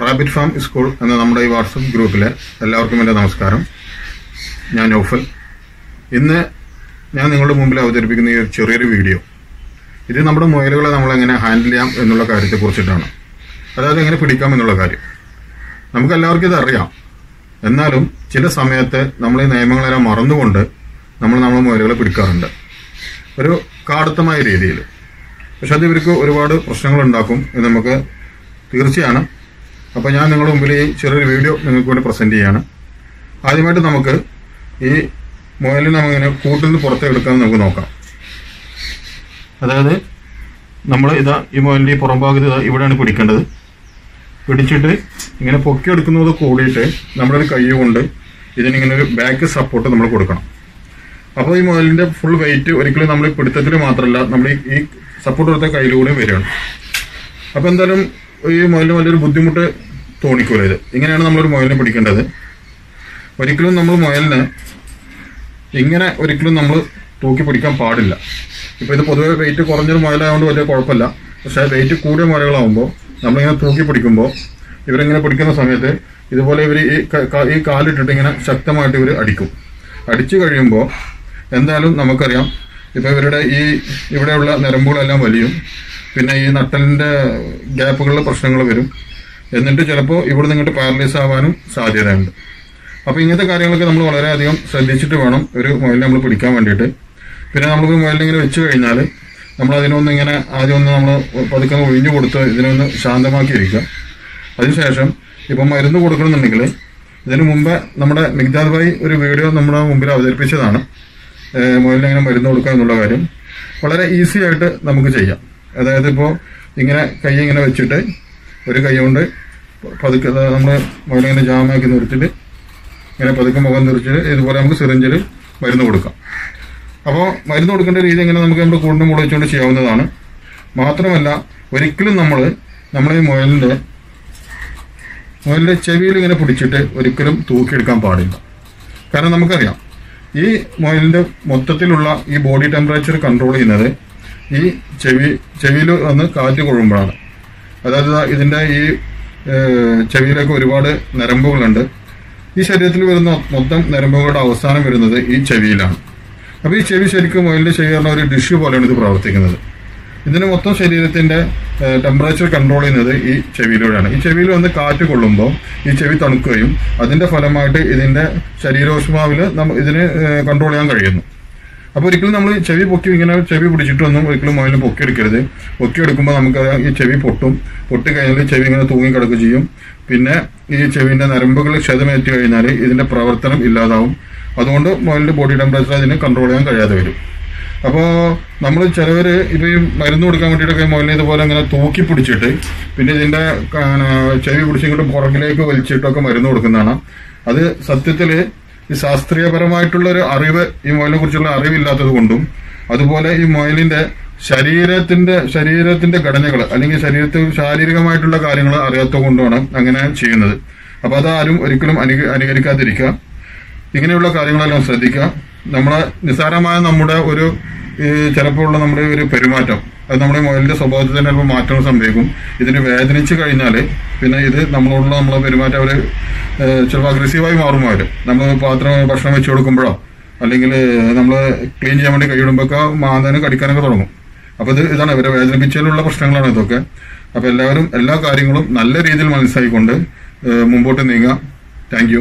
Rabbit farm school എന്ന നമ്മുടെ ഈ വാട്സപ്പ് ഗ്രൂപ്പിലെ എല്ലാവർക്കും എന്റെ നമസ്കാരം. ഞാൻ നൗഫൽ. ഇന്ന് ഞാൻ നിങ്ങളുടെ മുമ്പിൽ അവതരിപ്പിക്കുന്ന ഈ ചെറിയൊരു വീഡിയോ. ഇത് നമ്മുടെ മുയലുകളെ നമ്മൾ എങ്ങനെ ഹാൻഡിൽ ചെയ്യാം എന്നുള്ള കാര്യത്തെ കുറിച്ചിട്ടാണ് അതായത് എങ്ങനെ പിടിക്കാം എന്നുള്ള കാര്യം. നമുക്ക് എല്ലാവർക്കും ഇത് അറിയാം. എന്നാലും ചില സമയത്ത് നമ്മൾ ഈ നിയമങ്ങളെല്ലാം മറന്നുകൊണ്ട് നമ്മൾ നമ്മുടെ മുയലുകളെ പിടിക്കാറുണ്ട്. ഒരു കാടത്തമായ രീതിയിൽ. പക്ഷെ അത് ഇവർക്ക് ഒരുപാട് പ്രശ്നങ്ങൾ ഉണ്ടാക്കും എന്ന് നമുക്ക് തീർച്ചയാണ് അപ്പോൾ ഞാൻ നിങ്ങളുടെ മുമ്പിൽ ഈ ചെറിയൊരു വീഡിയോ നിങ്ങൾക്ക് വേണ്ടി പ്രസന്റ് ചെയ്യാണ്. ആദ്യമായിട്ട് നമുക്ക് ഈ മുയലിനെ നമുക്കിങ്ങനെ കൂട്ടിൽ നിന്ന് പുറത്തേക്ക് എടുക്കാൻ നമുക്ക് നോക്കാം. അതായത് നമ്മൾ ഇതാ ഈ മുയലിന്റെ ഈ പുറം ഭാഗത്ത് ഇതാ ഇവിടെയാണ് പിടിക്കേണ്ടത്. പിടിച്ചിട്ട് ഇങ്ങനെ പൊക്കിയെടുക്കുന്നത് കൂടിയിട്ട് നമ്മളൊരു കൈ കൊണ്ട് ഇതിനിങ്ങനെ ഒരു ബാക്ക് സപ്പോർട്ട് നമ്മൾ കൊടുക്കണം. അപ്പോൾ ഈ മുയലിന്റെ ഫുൾ വെയിറ്റ് ഒരിക്കലും നമ്മൾ പിടുത്തത്തിൽ മാത്രമല്ല നമ്മൾ ഈ- ഈ സപ്പോർട്ട് കൊടുത്ത കയ്യിലൂടെയും വരികയാണ്. അപ്പോൾ എന്തായാലും ഈ മുയലിന് വലിയൊരു ബുദ്ധിമുട്ട് തോന്നിക്കൂല ഇത് ഇങ്ങനെയാണ് നമ്മളൊരു മുയലിനെ പിടിക്കേണ്ടത്. ഒരിക്കലും നമ്മൾ മുയലിനെ ഇങ്ങനെ ഒരിക്കലും നമ്മൾ തൂക്കി പിടിക്കാൻ പാടില്ല. ഇപ്പോൾ ഇത് പൊതുവെ വെയിറ്റ് കുറഞ്ഞൊരു മുയലായതുകൊണ്ട് വലിയ കുഴപ്പമില്ല. പക്ഷേ വെയിറ്റ് കൂടിയ മുയലുകളാകുമ്പോൾ നമ്മളിങ്ങനെ തൂക്കി പിടിക്കുമ്പോൾ ഇവരിങ്ങനെ പിടിക്കുന്ന സമയത്ത് ഇതുപോലെ ഇവർ ഈ ഈ കാലിട്ടിട്ട് ഇങ്ങനെ ശക്തമായിട്ട് ഇവർ അടിക്കും. അടിച്ചു കഴിയുമ്പോൾ എന്തായാലും നമുക്കറിയാം ഇപ്പോൾ ഇവരുടെ ഈ ഇവിടെയുള്ള നരമ്പുകളെല്ലാം വലിയും. പിന്നെ ഈ നട്ടലിന്റെ ഗ്യാപ്പുകളിലെ പ്രശ്നങ്ങൾ വരും. എന്നിട്ട് ചിലപ്പോൾ ഇവിടെ നിന്നിട്ട് പാരലൈസ് ആവാനും സാധ്യതയുണ്ട്. അപ്പോൾ ഇങ്ങനത്തെ കാര്യങ്ങളൊക്കെ നമ്മൾ വളരെയധികം ശ്രദ്ധിച്ചിട്ട് വേണം ഒരു മൊബൈലിനെ നമ്മൾ പിടിക്കാൻ വേണ്ടിയിട്ട്. പിന്നെ നമ്മൾ മൊബൈലിങ്ങനെ വെച്ച് കഴിഞ്ഞാൽ നമ്മൾ അതിനൊന്ന് ഇങ്ങനെ ആദ്യം ഒന്ന് നമ്മൾ പതുക്കെ ഒഴിഞ്ഞു കൊടുത്ത് ഇതിനൊന്ന് ശാന്തമാക്കി ഇരിക്കുക അതിനുശേഷം ഇപ്പം മരുന്ന് കൊടുക്കണമെന്നുണ്ടെങ്കിൽ ഇതിനു മുമ്പ് നമ്മുടെ മിഗ്ദാദ് ഭായി ഒരു വീഡിയോ നമ്മുടെ മുമ്പിൽ അവതരിപ്പിച്ചതാണ്. ഏഹ് മുയലിനെ ഇങ്ങനെ മരുന്ന് കൊടുക്കുക എന്നുള്ള കാര്യം. വളരെ ഈസി ആയിട്ട് നമുക്ക് ചെയ്യാം. അതായത് ഇപ്പോൾ ഇങ്ങനെ കൈ ഇങ്ങനെ വെച്ചിട്ട് ഒരു കൈ കൊണ്ട് പതുക്കെ നമ്മൾ മുയലിങ്ങനെ ജാമാക്കി നിർത്തിയിട്ട് ഇങ്ങനെ പതുക്കെ മുഖം തിരിച്ചിട്ട് ഇതുപോലെ നമുക്ക് സിറിഞ്ചിൽ മരുന്ന് കൊടുക്കാം. അപ്പോൾ മരുന്ന് കൊടുക്കേണ്ട രീതി എങ്ങനെ നമുക്ക് നമ്മുടെ കൂടിനും കൂടെ വെച്ചുകൊണ്ട് ചെയ്യാവുന്നതാണ്. മാത്രമല്ല ഒരിക്കലും നമ്മൾ നമ്മുടെ ഈ മുയലിന്റെ മുയലിന്റെ ചെവിയിൽ ഇങ്ങനെ പിടിച്ചിട്ട് ഒരിക്കലും തൂക്കിയെടുക്കാൻ പാടില്ല. കാരണം നമുക്കറിയാം ഈ മുയലിന്റെ മൊത്തത്തിലുള്ള ഈ ബോഡി ടെമ്പറേച്ചർ കൺട്രോൾ ചെയ്യുന്നത് ഈ ചെവി ചെവിയിൽ വന്ന് കാറ്റ് കൊള്ളുമ്പോഴാണ്. അതായത് ഇതിന്റെ ഈ ചെവിയിലൊക്കെ ഒരുപാട് നരമ്പുകളുണ്ട് ഈ ശരീരത്തിൽ വരുന്ന മൊത്തം നരമ്പുകളുടെ അവസാനം വരുന്നത് ഈ ചെവിയിലാണ്. അപ്പോൾ ഈ ചെവി ശരിക്കും മുയലിന്റെ ചെയ്യുന്ന ഒരു ഡിഷ് പോലെയാണ് ഇത് പ്രവർത്തിക്കുന്നത്. ഇതിന് മൊത്തം ശരീരത്തിന്റെ ടെമ്പറേച്ചർ കൺട്രോൾ ചെയ്യുന്നത് ഈ ചെവിയിലൂടെയാണ്. ഈ ചെവിയിൽ വന്ന് കാറ്റ് കൊള്ളുമ്പോൾ ഈ ചെവി തണുക്കുകയും അതിന്റെ ഫലമായിട്ട് ഇതിന്റെ ശരീരോഷ്മാവിൽ ഇതിന് കൺട്രോൾ ചെയ്യാൻ കഴിയുന്നു. അപ്പോൾ ഒരിക്കലും നമ്മൾ ചെവി പൊക്കി ഇങ്ങനെ ചെവി പിടിച്ചിട്ടൊന്നും ഒരിക്കലും മുയലിനെ പൊക്കിയെടുക്കരുത്. പൊക്കിയെടുക്കുമ്പോൾ നമുക്ക് ഈ ചെവി പൊട്ടും. പൊട്ടി കഴിഞ്ഞാൽ ചെവി ഇങ്ങനെ തൂങ്ങി കിടക്കുക ചെയ്യും. പിന്നെ ഈ ചെവിന്റെ നരമ്പുകൾ ക്ഷതമേറ്റി കഴിഞ്ഞാൽ ഇതിന്റെ പ്രവർത്തനം ഇല്ലാതാവും. അതുകൊണ്ട് മുയലിന്റെ ബോഡി ടെമ്പറേച്ചർ അതിനെ കൺട്രോൾ ചെയ്യാൻ കഴിയാതെ വരും. അപ്പോൾ നമ്മൾ ചിലവർ ഇപ്പോൾ ഈ മരുന്ന് കൊടുക്കാൻ വേണ്ടിയിട്ടൊക്കെ മുയലിനെ ഇതുപോലെ ഇങ്ങനെ തൂക്കി പിടിച്ചിട്ട് പിന്നെ ഇതിന്റെ ചെവി പിടിച്ചിങ്ങോട്ട് പുറകിലേക്ക് വലിച്ചിട്ടൊക്കെ മരുന്ന് കൊടുക്കുന്നതാണ്. അത് സത്യത്തിൽ ഈ ശാസ്ത്രീയപരമായിട്ടുള്ള ഒരു അറിവ് ഈ മുയലിനെ കുറിച്ചുള്ള അറിവില്ലാത്തത് കൊണ്ടും അതുപോലെ ഈ മൊയിലിന്റെ ശരീരത്തിന്റെ ശരീരത്തിന്റെ ഘടനകൾ അല്ലെങ്കിൽ ശരീരത്തിൽ ശാരീരികമായിട്ടുള്ള കാര്യങ്ങൾ അറിയാത്തത് കൊണ്ടാണ് അങ്ങനെ ചെയ്യുന്നത്. അപ്പൊ അതാരും ഒരിക്കലും അനുക അനുകരിക്കാതിരിക്കുക. ഇങ്ങനെയുള്ള കാര്യങ്ങളെല്ലാം ശ്രദ്ധിക്കുക. നമ്മളെ നിസ്സാരമായ നമ്മുടെ ഒരു ചിലപ്പോൾ ഉള്ള നമ്മുടെ ഒരു പെരുമാറ്റം. അത് നമ്മുടെ മുയലിന്റെ സ്വഭാവത്തിൽ തന്നെ ചിലപ്പോൾ മാറ്റങ്ങൾ സംഭവിക്കും. ഇതിന് വേദനിച്ച് കഴിഞ്ഞാൽ പിന്നെ ഇത് നമ്മളോടുള്ള നമ്മളെ പെരുമാറ്റം അവർ ചിലപ്പോൾ അഗ്രസീവായി മാറും അവർ നമ്മൾ പാത്രം ഭക്ഷണം വെച്ച് കൊടുക്കുമ്പോഴോ അല്ലെങ്കിൽ നമ്മൾ ക്ലീൻ ചെയ്യാൻ വേണ്ടി കൈയിടുമ്പോഴൊക്കെ മാന്താനും കടിക്കാനൊക്കെ തുടങ്ങും. അപ്പോൾ ഇത് ഇതാണ് ഇവരെ വേദനിപ്പിച്ചതിലുള്ള പ്രശ്നങ്ങളാണ് ഇതൊക്കെ. അപ്പോൾ എല്ലാവരും എല്ലാ കാര്യങ്ങളും നല്ല രീതിയിൽ മനസ്സിലാക്കിക്കൊണ്ട് ഏഹ് മുമ്പോട്ട് നീങ്ങാം. താങ്ക്